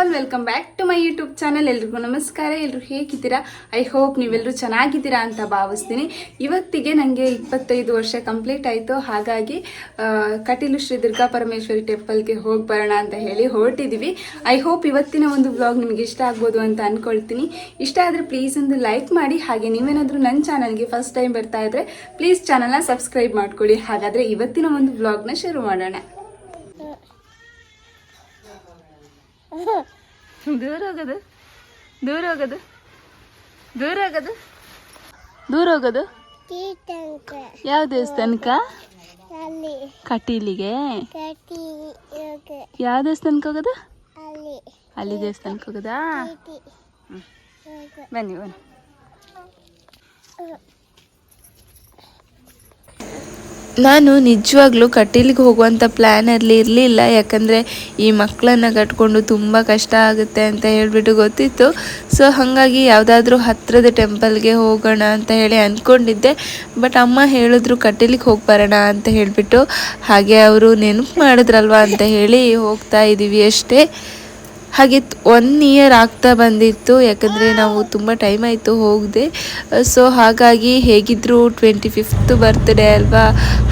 All welcome back to my YouTube channel ಎಲ್ರಿಗೂ ನಮಸ್ಕಾರ. ಎಲ್ಲರೂ ಹೇಗಿದ್ದೀರಾ? ಐ ಹೋಪ್ ನೀವೆಲ್ಲರೂ ಚೆನ್ನಾಗಿದ್ದೀರಾ ಅಂತ ಭಾವಿಸ್ತೀನಿ. ಇವತ್ತಿಗೆ ನನಗೆ ಇಪ್ಪತ್ತೈದು ವರ್ಷ ಕಂಪ್ಲೀಟ್ ಆಯಿತು. ಹಾಗಾಗಿ ಕಟೀಲು ಶ್ರೀ ದುರ್ಗಾ ಪರಮೇಶ್ವರಿ ಟೆಂಪಲ್ಗೆ ಹೋಗಿ ಬರೋಣ ಅಂತ ಹೇಳಿ ಹೊರಟಿದ್ದೀವಿ ಐ ಹೋಪ್ ಇವತ್ತಿನ ಒಂದು ವ್ಲಾಗ್ ನಿಮಗೆ ಇಷ್ಟ ಆಗ್ಬೋದು ಅಂತ ಅಂದ್ಕೊಳ್ತೀನಿ ಇಷ್ಟ ಆದರೆ ಪ್ಲೀಸ್ ಒಂದು ಲೈಕ್ ಮಾಡಿ. ಹಾಗೆ ನೀವೇನಾದರೂ ನನ್ನ ಚಾನಲ್ಗೆ ಫಸ್ಟ್ ಟೈಮ್ ಬರ್ತಾ ಇದ್ರೆ ಪ್ಲೀಸ್ ಚಾನಲ್ನ ಸಬ್ಸ್ಕ್ರೈಬ್ ಮಾಡ್ಕೊಳ್ಳಿ. ಹಾಗಾದರೆ ಇವತ್ತಿನ ಒಂದು ವ್ಲಾಗ್ನ ಶುರು ಮಾಡೋಣ. ದೂರ ಹೋಗೋದು. ದೂರ ಹೋಗೋದು. ದೂರ ಹೋಗೋದು. ದೂರ ಹೋಗೋದು. ಯಾವ ದೇವಸ್ಥಾನಕ್ಕ? ಕಟೀಲಿಗೆ? ಯಾವ ದೇವಸ್ಥಾನಕ್ಕೆ ಹೋಗೋದು? ಅಲ್ಲಿ. ದೇವಸ್ಥಾನಕ್ಕೆ ಹೋಗೋದಾ? ಬನ್ನಿ ಬನ್ನಿ. ನಾನು ನಿಜವಾಗ್ಲೂ ಕಟೀಲಿಗೆ ಹೋಗುವಂಥ ಪ್ಲ್ಯಾನಲ್ಲಿ ಇರಲಿಲ್ಲ. ಯಾಕಂದರೆ ಈ ಮಕ್ಕಳನ್ನು ಕಟ್ಕೊಂಡು ತುಂಬ ಕಷ್ಟ ಆಗುತ್ತೆ ಅಂತ ಹೇಳಿಬಿಟ್ಟು ಗೊತ್ತಿತ್ತು. ಸೊ ಹಾಗಾಗಿ ಯಾವುದಾದ್ರೂ ಹತ್ತಿರದ ಟೆಂಪಲ್ಗೆ ಹೋಗೋಣ ಅಂತ ಹೇಳಿ ಅಂದ್ಕೊಂಡಿದ್ದೆ ಬಟ್ ಅಮ್ಮ ಹೇಳಿದ್ರು ಕಟೀಲಿಗೆ ಹೋಗಿ ಬರೋಣ ಅಂತ ಹೇಳಿಬಿಟ್ಟು. ಹಾಗೆ ಅವರು ನೆನಪು ಮಾಡಿದ್ರಲ್ವ ಅಂತ ಹೇಳಿ ಹೋಗ್ತಾ ಇದ್ದೀವಿ ಅಷ್ಟೇ. ಹಾಗೆ ಒನ್ ಇಯರ್ ಆಗ್ತಾ ಬಂದಿತ್ತು, ಯಾಕಂದರೆ ನಾವು ತುಂಬ ಟೈಮ್ ಆಯಿತು ಹೋಗದೆ. ಸೊ ಹಾಗಾಗಿ ಹೇಗಿದ್ದರೂ ಟ್ವೆಂಟಿ ಫಿಫ್ತ್ ಬರ್ತ್ಡೇ ಅಲ್ವಾ?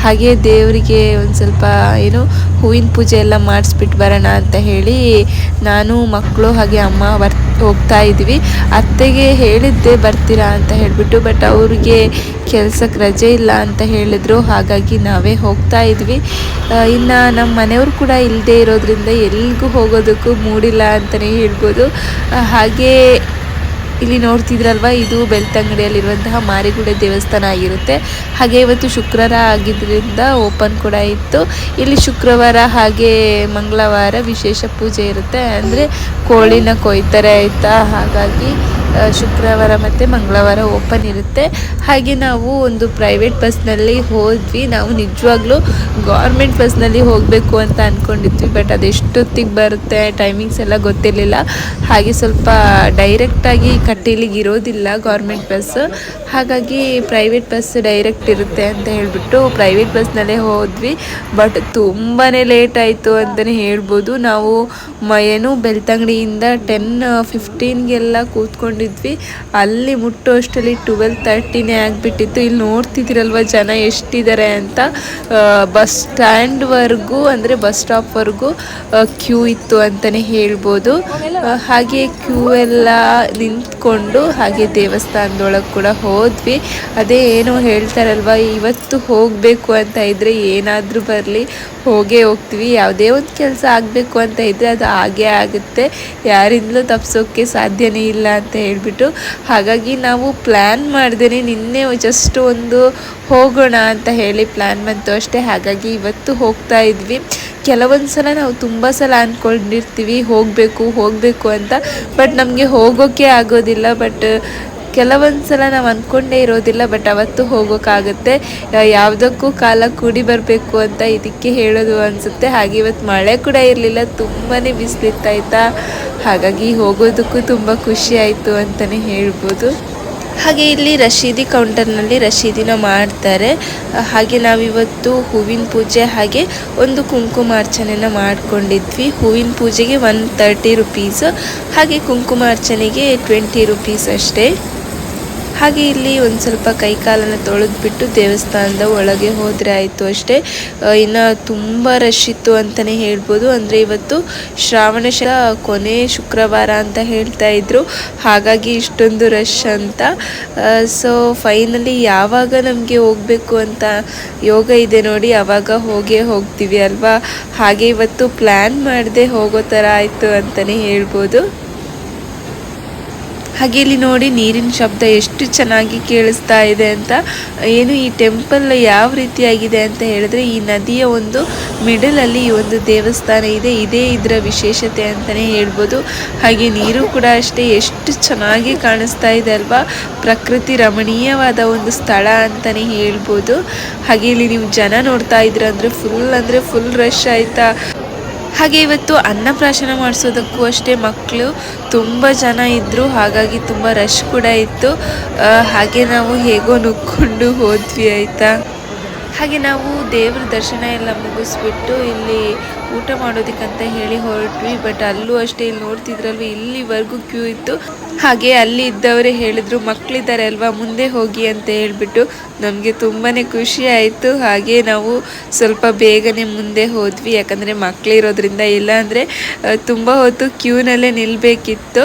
ಹಾಗೆ ದೇವರಿಗೆ ಒಂದು ಸ್ವಲ್ಪ, ಏನು, ಹೂವಿನ ಪೂಜೆ ಎಲ್ಲ ಮಾಡಿಸ್ಬಿಟ್ಟು ಬರೋಣ ಅಂತ ಹೇಳಿ ನಾನು, ಮಕ್ಕಳು ಹಾಗೆ ಅಮ್ಮ ಬರ್, ಹೋಗ್ತಾ ಇದ್ವಿ. ಅತ್ತೆಗೆ ಹೇಳಿದ್ದೆ ಬರ್ತೀರಾ ಅಂತ ಹೇಳಿಬಿಟ್ಟು ಬಟ್ ಅವ್ರಿಗೆ ಕೆಲಸಕ್ಕೆ ರಜೆ ಇಲ್ಲ ಅಂತ ಹೇಳಿದ್ರು. ಹಾಗಾಗಿ ನಾವೇ ಹೋಗ್ತಾ ಇದ್ವಿ. ಇನ್ನು ನಮ್ಮ ಮನೆಯವರು ಕೂಡ ಇಲ್ಲದೆ ಇರೋದ್ರಿಂದ ಎಲ್ಲಿಗೂ ಹೋಗೋದಕ್ಕೂ ಮೂಡಿಲ್ಲ ಅಂತಲೇ ಹೇಳ್ಬೋದು. ಹಾಗೆ ಇಲ್ಲಿ ನೋಡ್ತಿದ್ರಲ್ವ, ಇದು ಬೆಳ್ತಂಗಡಿಯಲ್ಲಿರುವಂತಹ ಮಾರಿಗುಡೆ ದೇವಸ್ಥಾನ ಆಗಿರುತ್ತೆ. ಹಾಗೆ ಇವತ್ತು ಶುಕ್ರವಾರ ಆಗಿದ್ದರಿಂದ ಓಪನ್ ಕೂಡ ಇತ್ತು. ಇಲ್ಲಿ ಶುಕ್ರವಾರ ಹಾಗೆ ಮಂಗಳವಾರ ವಿಶೇಷ ಪೂಜೆ ಇರುತ್ತೆ. ಅಂದರೆ ಕೋಳಿನ ಕೊಯ್ತಾರೆ ಆಯಿತಾ? ಹಾಗಾಗಿ ಶುಕ್ರವಾರ ಮತ್ತು ಮಂಗಳವಾರ ಓಪನ್ ಇರುತ್ತೆ. ಹಾಗೆ ನಾವು ಒಂದು ಪ್ರೈವೇಟ್ ಬಸ್ನಲ್ಲಿ ಹೋದ್ವಿ. ನಾವು ನಿಜವಾಗ್ಲೂ ಗೌರ್ಮೆಂಟ್ ಬಸ್ನಲ್ಲಿ ಹೋಗಬೇಕು ಅಂತ ಅಂದ್ಕೊಂಡಿದ್ವಿ ಬಟ್ ಅದು ಎಷ್ಟೊತ್ತಿಗೆ ಬರುತ್ತೆ ಟೈಮಿಂಗ್ಸ್ ಎಲ್ಲ ಗೊತ್ತಿರಲಿಲ್ಲ. ಹಾಗೆ ಸ್ವಲ್ಪ ಡೈರೆಕ್ಟಾಗಿ ಕಟೀಲಿಗೆ ಇರೋದಿಲ್ಲ ಗೌರ್ಮೆಂಟ್ ಬಸ್ ಹಾಗಾಗಿ ಪ್ರೈವೇಟ್ ಬಸ್ ಡೈರೆಕ್ಟ್ ಇರುತ್ತೆ ಅಂತ ಹೇಳಿಬಿಟ್ಟು ಪ್ರೈವೇಟ್ ಬಸ್ನಲ್ಲೇ ಹೋದ್ವಿ. ಬಟ್ ತುಂಬಾ ಲೇಟ್ ಆಯಿತು ಅಂತಲೇ ಹೇಳ್ಬೋದು. ನಾವು ಏನು ಬೆಳ್ತಂಗಡಿಯಿಂದ ಟೆನ್ ಫಿಫ್ಟೀನ್ಗೆಲ್ಲ ಕೂತ್ಕೊಂಡಿದ್ವಿ. ಅಲ್ಲಿ ಮುಟ್ಟೋ ಅಷ್ಟರಲ್ಲಿ ಟ್ವೆಲ್ ತರ್ಟಿನೇ ಆಗಿಬಿಟ್ಟಿತ್ತು. ಇಲ್ಲಿ ನೋಡ್ತಿದ್ದೀರಲ್ವ ಜನ ಎಷ್ಟಿದ್ದಾರೆ ಅಂತ. ಬಸ್ ಸ್ಟ್ಯಾಂಡ್ವರೆಗೂ ಅಂದರೆ ಬಸ್ ಸ್ಟಾಪ್ವರೆಗೂ ಕ್ಯೂ ಇತ್ತು ಅಂತಲೇ ಹೇಳ್ಬೋದು. ಹಾಗೆ ಕ್ಯೂ ಎಲ್ಲ ನಿಂತ್ಕೊಂಡು ಹಾಗೆ ದೇವಸ್ಥಾನದೊಳಗೆ ಕೂಡ ಹೋದ್ವಿ. ಅದೇ ಏನೋ ಹೇಳ್ತಾರಲ್ವ, ಇವತ್ತು ಹೋಗಬೇಕು ಅಂತ ಇದ್ದರೆ ಏನಾದರೂ ಬರಲಿ, ಹೋಗೇ ಹೋಗ್ತೀವಿ. ಯಾವುದೇ ಒಂದು ಕೆಲಸ ಆಗಬೇಕು ಅಂತ ಇದ್ದರೆ ಅದು ಹಾಗೇ ಆಗುತ್ತೆ. ಯಾರಿಂದಲೂ ತಪ್ಪಿಸೋಕ್ಕೆ ಸಾಧ್ಯನೇ ಇಲ್ಲ ಅಂತ ಹೇಳ್ಬಿಟ್ಟು, ಹಾಗಾಗಿ ನಾವು ಪ್ಲ್ಯಾನ್ ಮಾಡ್ದೇ ನಿನ್ನೆ ಜಸ್ಟ್ ಒಂದು ಹೋಗೋಣ ಅಂತ ಹೇಳಿ ಪ್ಲ್ಯಾನ್ ಬಂತು ಅಷ್ಟೇ. ಹಾಗಾಗಿ ಇವತ್ತು ಹೋಗ್ತಾ ಇದ್ವಿ. ಕೆಲವೊಂದು ಸಲ ನಾವು ತುಂಬ ಸಲ ಅಂದ್ಕೊಂಡಿರ್ತೀವಿ ಹೋಗಬೇಕು ಹೋಗಬೇಕು ಅಂತ. ಬಟ್ ನಮಗೆ ಹೋಗೋಕ್ಕೆ ಆಗೋದಿಲ್ಲ. ಬಟ್ ಕೆಲವೊಂದು ಸಲ ನಾವು ಅಂದ್ಕೊಂಡೇ ಇರೋದಿಲ್ಲ ಬಟ್ ಅವತ್ತು ಹೋಗೋಕ್ಕಾಗುತ್ತೆ ಯಾವುದಕ್ಕೂ ಕಾಲ ಕೂಡಿ ಬರಬೇಕು ಅಂತ ಇದಕ್ಕೆ ಹೇಳೋದು ಅನಿಸುತ್ತೆ. ಹಾಗೆ ಇವತ್ತು ಮಳೆ ಕೂಡ ಇರಲಿಲ್ಲ ತುಂಬಾ ಬಿಸಿಲಿತ್ತಾಯ್ತಾ? ಹಾಗಾಗಿ ಹೋಗೋದಕ್ಕೂ ತುಂಬ ಖುಷಿ ಆಯಿತು ಅಂತಲೇ ಹೇಳ್ಬೋದು. ಹಾಗೆ ಇಲ್ಲಿ ರಶೀದಿ ಕೌಂಟರ್ನಲ್ಲಿ ರಶೀದಿನ ಮಾಡ್ತಾರೆ. ಹಾಗೆ ನಾವಿವತ್ತು ಹೂವಿನ ಪೂಜೆ, ಹಾಗೆ ಒಂದು ಕುಂಕುಮಾರ್ಚನೆನ ಮಾಡ್ಕೊಂಡಿದ್ವಿ. ಹೂವಿನ ಪೂಜೆಗೆ ಒನ್ ತರ್ಟಿ ರುಪೀಸು ಹಾಗೆ ಕುಂಕುಮಾರ್ಚನೆಗೆ ಟ್ವೆಂಟಿ ರುಪೀಸ್ ಅಷ್ಟೇ. ಹಾಗೆ ಇಲ್ಲಿ ಒಂದು ಸ್ವಲ್ಪ ಕೈ ಕಾಲನ್ನು ತೊಳೆದ್ಬಿಟ್ಟು ದೇವಸ್ಥಾನದ ಒಳಗೆ ಹೋದರೆ ಆಯಿತು ಅಷ್ಟೇ. ಇನ್ನು ತುಂಬ ರಶ್ ಇತ್ತು ಅಂತಲೇ ಹೇಳ್ಬೋದು. ಅಂದರೆ ಇವತ್ತು ಶ್ರಾವಣ ಕೊನೆ ಶುಕ್ರವಾರ ಅಂತ ಹೇಳ್ತಾ ಇದ್ರು. ಹಾಗಾಗಿ ಇಷ್ಟೊಂದು ರಶ್ ಅಂತ. ಸೊ ಫೈನಲಿ ಯಾವಾಗ ನಮಗೆ ಹೋಗಬೇಕು ಅಂತ ಯೋಗ ಇದೆ ನೋಡಿ ಆವಾಗ ಹೋಗೇ ಹೋಗ್ತೀವಿ ಅಲ್ವಾ? ಹಾಗೆ ಇವತ್ತು ಪ್ಲ್ಯಾನ್ ಮಾಡದೆ ಹೋಗೋ ಥರ ಆಯಿತು ಅಂತಲೇ ಹೇಳ್ಬೋದು. ಹಾಗೆ ಇಲ್ಲಿ ನೋಡಿ ನೀರಿನ ಶಬ್ದ ಎಷ್ಟು ಚೆನ್ನಾಗಿ ಕೇಳಿಸ್ತಾ ಇದೆ ಅಂತ. ಏನು ಈ ಟೆಂಪಲ್ ಯಾವ ರೀತಿಯಾಗಿದೆ ಅಂತ ಹೇಳಿದ್ರೆ ಈ ನದಿಯ ಒಂದು ಮಿಡಲಲ್ಲಿ ಈ ಒಂದು ದೇವಸ್ಥಾನ ಇದೆ. ಇದೇ ಇದರ ವಿಶೇಷತೆ ಅಂತಲೇ ಹೇಳ್ಬೋದು. ಹಾಗೆ ನೀರು ಕೂಡ ಅಷ್ಟೇ ಎಷ್ಟು ಚೆನ್ನಾಗಿ ಕಾಣಿಸ್ತಾ ಇದೆ ಅಲ್ವಾ? ಪ್ರಕೃತಿ ರಮಣೀಯವಾದ ಒಂದು ಸ್ಥಳ ಅಂತಲೇ ಹೇಳ್ಬೋದು. ಹಾಗೆ ಇಲ್ಲಿ ನೀವು ಜನ ನೋಡ್ತಾ ಇದ್ರ ಅಂದರೆ ಫುಲ್ ಅಂದರೆ ಫುಲ್ ರಶ್ ಆಯಿತಾ? ಹಾಗೆ ಇವತ್ತು ಅನ್ನಪ್ರಾಶನ ಮಾಡಿಸೋದಕ್ಕೂ ಅಷ್ಟೇ ಮಕ್ಕಳು ತುಂಬ ಜನ ಇದ್ದರು ಹಾಗಾಗಿ ತುಂಬ ರಶ್ ಕೂಡ ಇತ್ತು. ಹಾಗೆ ನಾವು ಹೇಗೋ ನುಕ್ಕೊಂಡು ಹೋದ್ವಿ, ಆಯಿತಾ? ಹಾಗೆ ನಾವು ದೇವ್ರ ದರ್ಶನ ಎಲ್ಲ ಮುಗಿಸ್ಬಿಟ್ಟು ಇಲ್ಲಿ ಊಟ ಮಾಡೋದಕ್ಕಂತ ಹೇಳಿ ಹೊರಟ್ವಿ. ಬಟ್ ಅಲ್ಲೂ ಅಷ್ಟೇ ಇಲ್ಲಿ ನೋಡ್ತಿದ್ರಲ್ವ, ಇಲ್ಲಿವರೆಗೂ ಕ್ಯೂ ಇತ್ತು. ಹಾಗೆ ಅಲ್ಲಿ ಇದ್ದವರೇ ಹೇಳಿದ್ರು ಮಕ್ಕಳಿದ್ದಾರೆ ಅಲ್ವಾ, ಮುಂದೆ ಹೋಗಿ ಅಂತ ಹೇಳ್ಬಿಟ್ಟು ನಮಗೆ ತುಂಬಾ ಖುಷಿ ಆಯಿತು. ಹಾಗೆ ನಾವು ಸ್ವಲ್ಪ ಬೇಗನೆ ಮುಂದೆ ಹೋದ್ವಿ. ಯಾಕಂದರೆ ಮಕ್ಕಳಿರೋದ್ರಿಂದ ಇಲ್ಲಾಂದರೆ ತುಂಬ ಹೊತ್ತು ಕ್ಯೂನಲ್ಲೇ ನಿಲ್ಲಬೇಕಿತ್ತು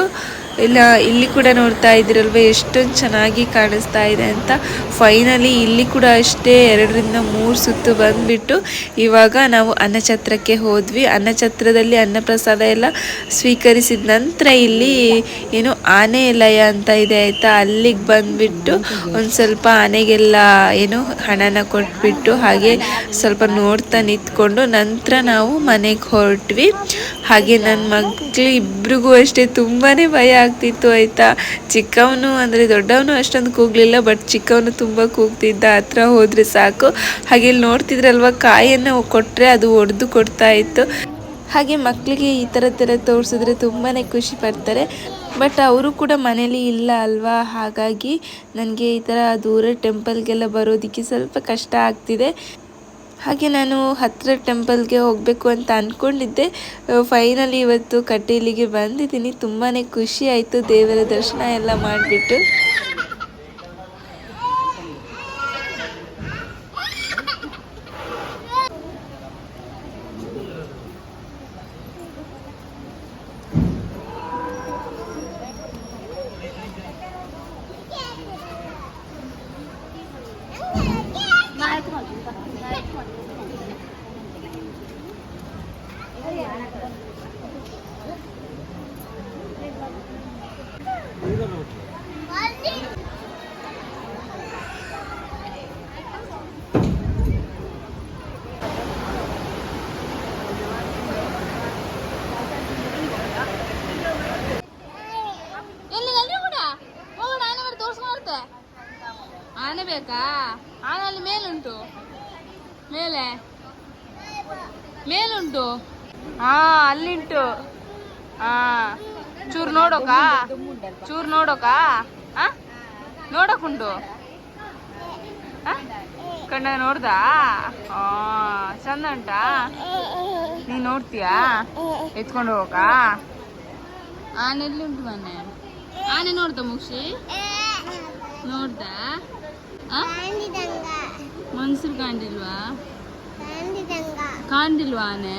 ಇಲ್ಲ, ಇಲ್ಲಿ ಕೂಡ ನೋಡ್ತಾ ಇದ್ದೀರಲ್ವ, ಎಷ್ಟೊಂದು ಚೆನ್ನಾಗಿ ಕಾಣಿಸ್ತಾ ಇದೆ ಅಂತ. ಫೈನಲಿ ಇಲ್ಲಿ ಕೂಡ ಅಷ್ಟೇ, ಎರಡರಿಂದ ಮೂರು ಸುತ್ತು ಬಂದುಬಿಟ್ಟು, ಇವಾಗ ನಾವು ಅನ್ನಛತ್ರಕ್ಕೆ ಹೋದ್ವಿ. ಅನ್ನಛತ್ರದಲ್ಲಿ ಅನ್ನಪ್ರಸಾದ ಎಲ್ಲ ಸ್ವೀಕರಿಸಿದ ನಂತರ ಇಲ್ಲಿ ಏನು ಆನೆ ಲಯ ಅಂತ ಇದೆ ಆಯಿತಾ, ಅಲ್ಲಿಗೆ ಬಂದುಬಿಟ್ಟು ಒಂದು ಸ್ವಲ್ಪ ಆನೆಗೆಲ್ಲ ಏನು ಹಣನ ಕೊಟ್ಬಿಟ್ಟು ಹಾಗೆ ಸ್ವಲ್ಪ ನೋಡ್ತಾ ನಿಂತ್ಕೊಂಡು ನಂತರ ನಾವು ಮನೆಗೆ ಹೊರಟ್ವಿ. ಹಾಗೆ ನನ್ನ ಮಕ್ಕಳು ಇಬ್ರಿಗೂ ಅಷ್ಟೇ ತುಂಬಾ ಭಯ ಆಗ್ತಿತ್ತು ಆಯಿತಾ? ಚಿಕ್ಕವನು ಅಂದರೆ ದೊಡ್ಡವನು ಅಷ್ಟೊಂದು ಕೂಗಲಿಲ್ಲ ಬಟ್ ಚಿಕ್ಕವನು ತುಂಬ ಕೂಗ್ತಿದ್ದ. ಹತ್ರ ಹೋದರೆ ಸಾಕು. ಹಾಗೆ ಇಲ್ಲಿ ನೋಡ್ತಿದ್ರಲ್ವ ಕಾಯನ್ನು ಕೊಟ್ಟರೆ ಅದು ಒಡೆದು ಕೊಡ್ತಾ ಇತ್ತು. ಹಾಗೆ ಮಕ್ಕಳಿಗೆ ಈ ಥರ ಥರ ತೋರಿಸಿದ್ರೆ ತುಂಬಾ ಖುಷಿ ಪಡ್ತಾರೆ. ಬಟ್ ಅವರು ಕೂಡ ಮನೇಲಿ ಇಲ್ಲ ಅಲ್ವಾ? ಹಾಗಾಗಿ ನನಗೆ ಈ ಥರ ದೂರ ಟೆಂಪಲ್ಗೆಲ್ಲ ಬರೋದಕ್ಕೆ ಸ್ವಲ್ಪ ಕಷ್ಟ ಆಗ್ತಿದೆ. ಹಾಗೆ ನಾನು ಹತ್ತಿರ ಟೆಂಪಲ್ಗೆ ಹೋಗಬೇಕು ಅಂತ ಅಂದ್ಕೊಂಡಿದ್ದೆ ಫೈನಲಿ ಇವತ್ತು ಕಟೀಲಿಗೆ ಬಂದಿದ್ದೀನಿ. ತುಂಬಾ ಖುಷಿ ಆಯಿತು ದೇವರ ದರ್ಶನ ಎಲ್ಲ ಮಾಡಿಬಿಟ್ಟು. ಬೇಕಾ ಆನೆ ಅಲ್ಲಿ ಮೇಲುಂಟು ಮೇಲೆ ಮೇಲುಂಟು ಹಾ ಅಲ್ಲಿಂಟು ಹಾ ಚೂರು ನೋಡೋಕ? ಚೂರು ನೋಡೋಕ? ಆ? ಉಂಡು? ಕಣ್ಣ ನೋಡ್ದ? ಚಂದ ಉಂಟಾ? ನೀ ನೋಡ್ತೀಯಾ? ಎತ್ಕೊಂಡು ಹೋಗಕ ಆನೆಲ್ಲಿ ಉಂಟು ಮನೆ ಆನೆ ನೋಡ್ದ ಮುಕ್ಷಿ? ನೋಡ್ದ? ಮನ್ಸರು ಕಾಂಡಿಲ್ವಾ ಕಾಂಡಿದಂಗ ಕಾಣಿಲ್ವಾ ಆನೆ?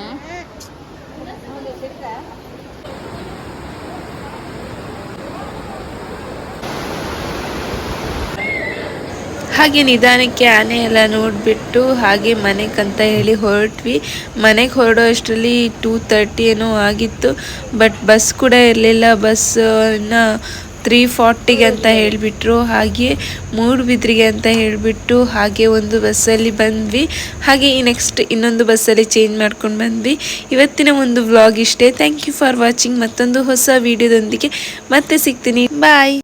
ಹಾಗೆ ನಿಧಾನಕ್ಕೆ ಆನೆ ಎಲ್ಲ ನೋಡಿಬಿಟ್ಟು ಹಾಗೆ ಮನೆಗೆ ಅಂತ ಹೇಳಿ ಹೊರಟ್ವಿ. ಮನೆಗೆ ಹೊರಡೋ ಅಷ್ಟರಲ್ಲಿ ಟೂ ತರ್ಟಿ ಏನೋ ಆಗಿತ್ತು. ಬಟ್ ಬಸ್ ಕೂಡ ಇರಲಿಲ್ಲ. ಬಸ್ಸನ್ನು ತ್ರೀ ಫಾರ್ಟಿಗೆ ಅಂತ ಹೇಳಿಬಿಟ್ರು. ಹಾಗೆ ಮೂಡುಬಿದ್ರಿಗೆ ಅಂತ ಹೇಳಿಬಿಟ್ಟು ಹಾಗೆ ಒಂದು ಬಸ್ಸಲ್ಲಿ ಬಂದ್ವಿ. ಹಾಗೆ ಈ ನೆಕ್ಸ್ಟ್ ಇನ್ನೊಂದು ಬಸ್ಸಲ್ಲಿ ಚೇಂಜ್ ಮಾಡ್ಕೊಂಡು ಬಂದ್ವಿ. ಇವತ್ತಿನ ಒಂದು ವ್ಲಾಗ್ ಇಷ್ಟೇ. ಥ್ಯಾಂಕ್ ಯು ಫಾರ್ ವಾಚಿಂಗ್ ಮತ್ತೊಂದು ಹೊಸ ವಿಡಿಯೋದೊಂದಿಗೆ ಮತ್ತೆ ಸಿಗ್ತೀನಿ. ಬಾಯ್